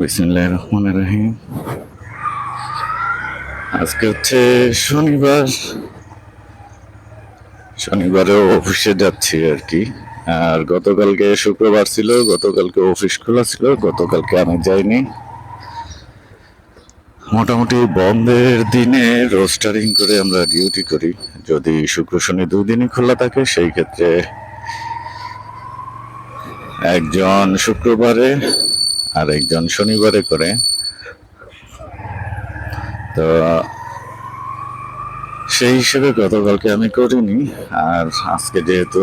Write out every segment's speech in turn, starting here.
বিসমিল্লাহ রহমান রহিম। আজকে হচ্ছে শনিবার। শনিবারেও অফিসে যাচ্ছি আর কি। আর গতকালকে শুক্রবার ছিল, গতকালকে অফিস খোলা ছিল, গতকালকে আমি যাইনি। মোটামুটি বন্ধের দিনে রোস্টারিং করে আমরা ডিউটি করি। যদি শুক্র শনি দুদিনই খোলা থাকে, সেই ক্ষেত্রে একজন শুক্রবারে আর একজন শনিবারে করে। তো সেই হিসেবে গতকালকে আমি করিনি, আর আজকে যেহেতু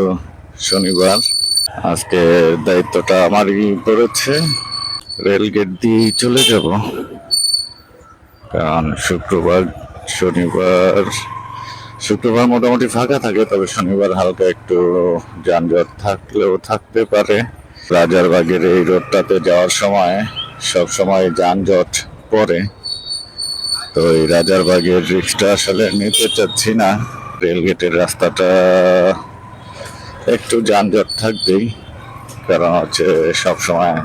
শনিবার, আজকে দায়িত্বটা আমারই পড়েছে। রেলগেট দিয়েই চলে যাব। কারণ শুক্রবার, শনিবার, শুক্রবার মোটামুটি ফাঁকা থাকে, তবে শনিবার হালকা একটু যানজট থাকলেও থাকতে পারে। রাজারবাগের এই রোডটাতে যাওয়ার সময়, সব সময় যানজট পড়ে। তো এই রাজারবাগের রিক্সটা আসলে নিতে চাচ্ছি না। রেলগেটের রাস্তাটা একটু যানজট থাকবেই, কারণ হচ্ছে সব সময়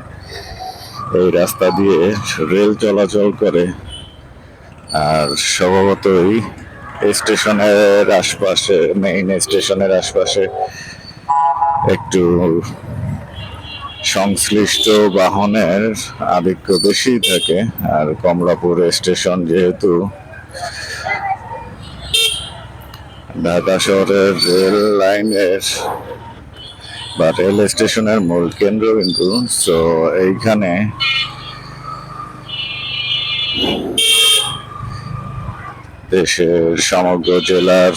এই রাস্তা দিয়ে রেল চলাচল করে। আর স্বভাবতই স্টেশনের আশপাশে মেইন স্টেশনের আশপাশে একটু সংশ্লিষ্ট বাহনের আধিক্য বেশি থাকে, আর কমলাপুর স্টেশন যেহেতু ঢাকা শহরের রেল লাইনের বা রেল স্টেশনের মূল কেন্দ্র কিন্তু সো এইখানে দেশের সমগ্র জেলার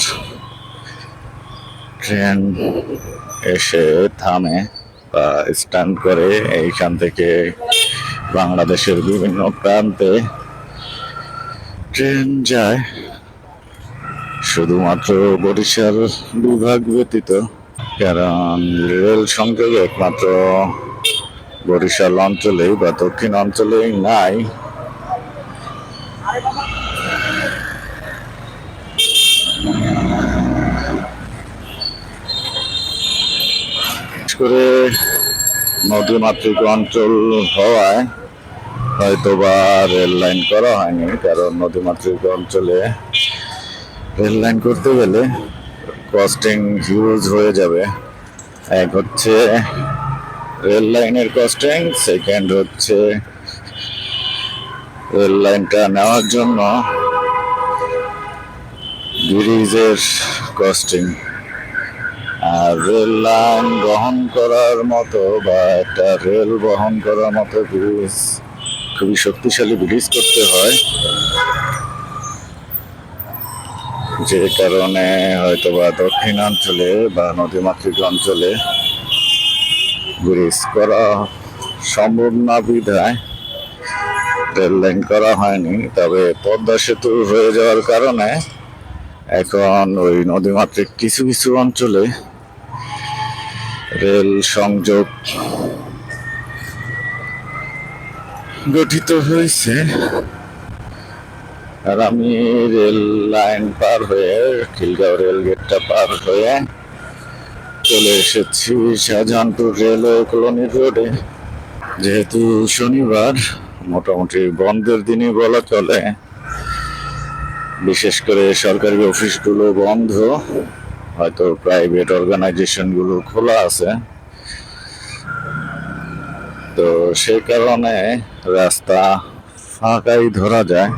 ট্রেন এসে থামে। স্ট্যান্ড করে এইখান থেকে বাংলাদেশের বিভিন্ন প্রান্তে ট্রেন যায়। শুধুমাত্র বরিশাল বিভাগ ব্যতীত কারণ রেল সংযোগ একমাত্র বরিশাল অঞ্চলেই বা দক্ষিণ অঞ্চলেই নাই। করে নদীমাতৃক অঞ্চল হওয়ায় হয়তো বা রেল লাইন করা হয়নি, কারণ নদীমাতৃক অঞ্চলে রেল লাইন করতে গেলে কস্টিং হিউজ হয়ে যাবে। এক হচ্ছে রেল লাইনের কস্টিং, সেকেন্ড হচ্ছে রেল লাইনটা নেওয়ার জন্য ব্রিজের কস্টিং। রেল লাইন বহন করার মতো বা একটা রেল বহন করার মতো ব্রিজ খুবই শক্তিশালী ব্রিজ করতে হয়। যে কারণে হয়তো বা দক্ষিণাঞ্চলে বা নদীমাতৃক অঞ্চলে ব্রিজ করা সম্ভব না বিধায়। রেল লাইন করা হয়নি, তবে পদ্মা সেতু হয়ে যাওয়ার কারণে এখন ওই নদীমাতৃক কিছু কিছু অঞ্চলে রেল সংযোগ গঠিত হয়েছে। আর আমি রেল লাইন পার হয়ে, খিলগাঁও রেল গেটটা পার হয়ে চলে এসেছি শাহজাহানপুর রেলওয়ে কলোনি রোডে। যেহেতু শনিবার, মোটামুটি বন্ধের দিনই বলা চলে। বিশেষ করে সরকারি অফিসগুলো বন্ধ। হয়তো প্রাইভেট অর্গানাইজেশনগুলো খোলা আছে। তো সেই কারণে রাস্তা ফাঁকাই ধরা যায়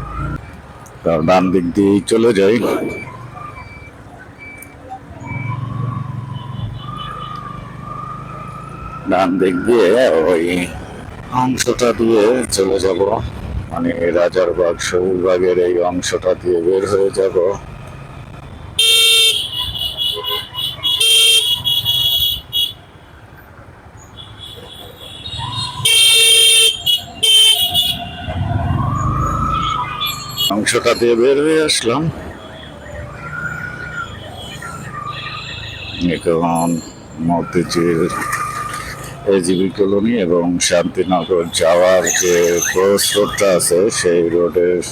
তো ডান দিক দিয়েই চলে যাই। ডান দিক দিয়ে ওই অংশটা দিয়ে চলে যাব। মানে রাজারবাগ সবুজবাগের এই অংশটা দিয়ে বের হয়ে যাব। অংশটা দিয়ে বের হয়ে আসলাম। এখন মতিঝিল এজিবি কলোনি এবং শান্তিনগর যাওয়ার যে ক্রস রোডটা আছে, সেই রোডের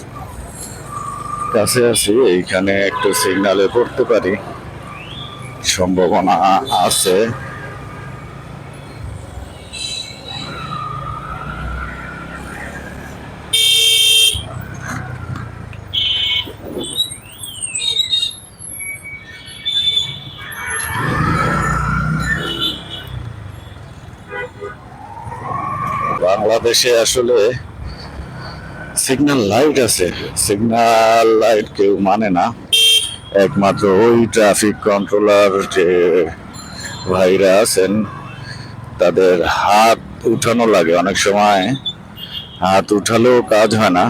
কাছে আছি। এইখানে একটু সিগনালে পড়তে পারি। সম্ভাবনা আছে। বাংলাদেশে আসলে সিগন্যাল লাইট আছে। সিগন্যাল লাইট কেউ মানে না। একমাত্র ওই ট্রাফিক কন্ট্রোলার যে ভাইরা আছেন, তাদের হাত উঠানো লাগে। অনেক সময় হাত উঠালেও কাজ হয় না।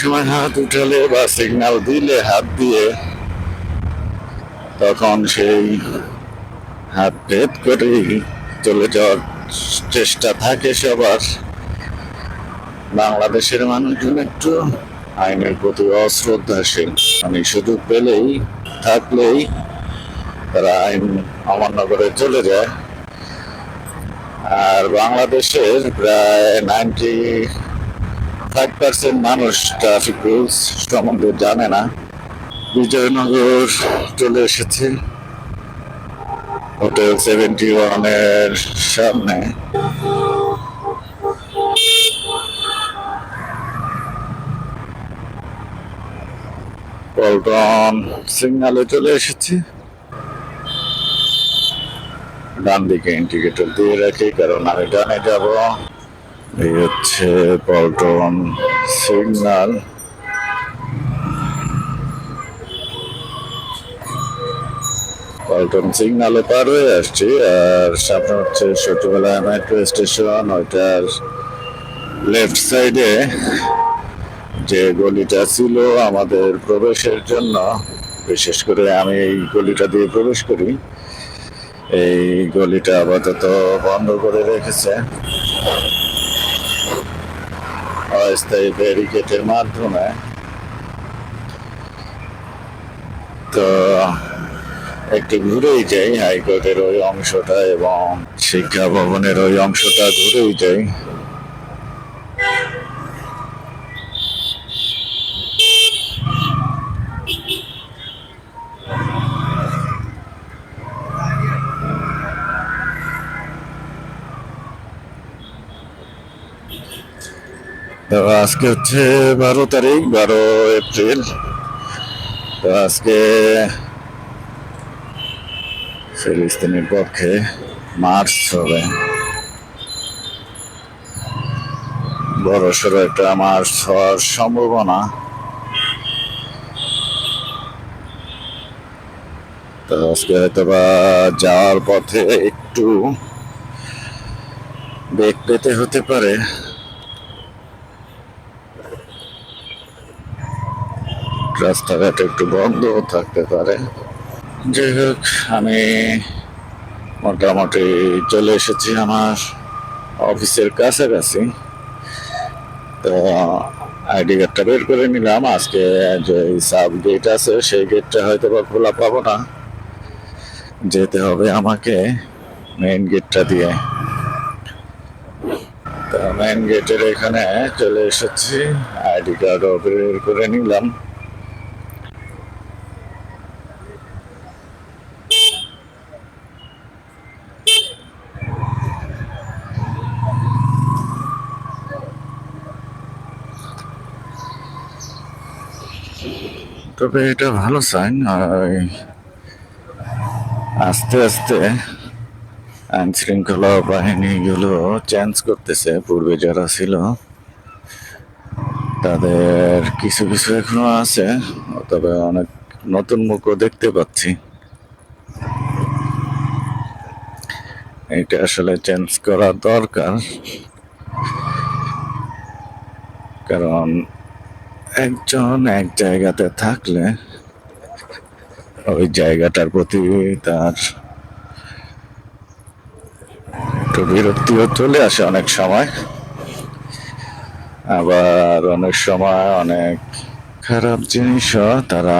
সময় হাত উঠালে বা সিগন্যাল দিলে, হাত দিয়ে, তখন সেই হাত ভেদ করেই চলে যাওয়ার চেষ্টা থাকে সবার। বাংলাদেশের মানুষজন একটু আইনের প্রতি অশ্রদ্ধাশীল। মানে সুযোগ পেলেই, থাকলেই তারা আইন অমান্য করে চলে যায়। আর বাংলাদেশের প্রায় নাইনটি ফাইভ পার্সেন্ট মানুষ ট্রাফিক রুলস সম্বন্ধে জানে না। বিজয়নগর চলে এসেছে। হোটেল সেভেন্টি ওয়ানের সামনে। পল্টন সিগনালে চলে এসেছি। ডান দিকে ইন্ডিকেটর দিয়ে রাখি, কারণ আমি ডানে যাব। এই হচ্ছে পল্টন সিগনাল পল্টন সিগনালে পার হয়ে আসছি, আর সামনে হচ্ছে ছোটবেলা মেট্রো স্টেশন ওইটার লেফট সাইডে যে গলিটা ছিল আমাদের প্রবেশের জন্য, বিশেষ করে আমি এই গলিটা দিয়ে প্রবেশ করি, এই গলিটা আপাতত বন্ধ করে রেখেছে। অস্থায়ী ব্যারিকেডের মাধ্যমে তো একটু ঘুরেই যাই হাইকোর্টের ওই অংশটা এবং শিক্ষা ভবনের ওই অংশটা ঘুরেই যাই আজকে হচ্ছে বারো তারিখ, বারো এপ্রিল। তো আজকে ফিলিস্তিনের পক্ষে মার্চ হবে। বড় সড়ো একটা মার্চ হওয়ার সম্ভাবনা। তো আজকে হয়তো বা যাওয়ার পথে একটু বেগ পেতে হতে পারে। রাস্তাঘাট একটু বন্ধ থাকতে পারে। যাই হোক, আমি মোটামুটি চলে এসেছি আমার অফিসের কাছাকাছি। তো আইডি কার্ডটা বের করে নিলাম। আজকে যে সাব গেট আছে, সেই গেটটা হয়তো বা খোলা পাবো না। যেতে হবে আমাকে মেইন গেটটা দিয়ে। তো মেইন গেটের এখানে চলে এসেছি। আইডি কার্ডও বের করে নিলাম। তবে এটা ভালো সাইন আস্তে আস্তে আইন শৃঙ্খলা বাহিনীগুলো চেঞ্জ করতেছে। পূর্বে যারা ছিল, তাদের কিছু কিছু এখনও আছে, তবে অনেক নতুন মুখও দেখতে পাচ্ছি। এটা আসলে চেঞ্জ করা দরকার, কারণ একজন এক জায়গাতে থাকলে ওই জায়গাটার প্রতি তার একটু বিরক্তিও চলে আসে অনেক সময়। আবার অনেক সময় অনেক খারাপ জিনিসও তারা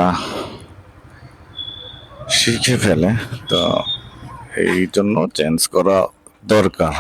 শিখে ফেলে। তো এই জন্য চেঞ্জ করা দরকার।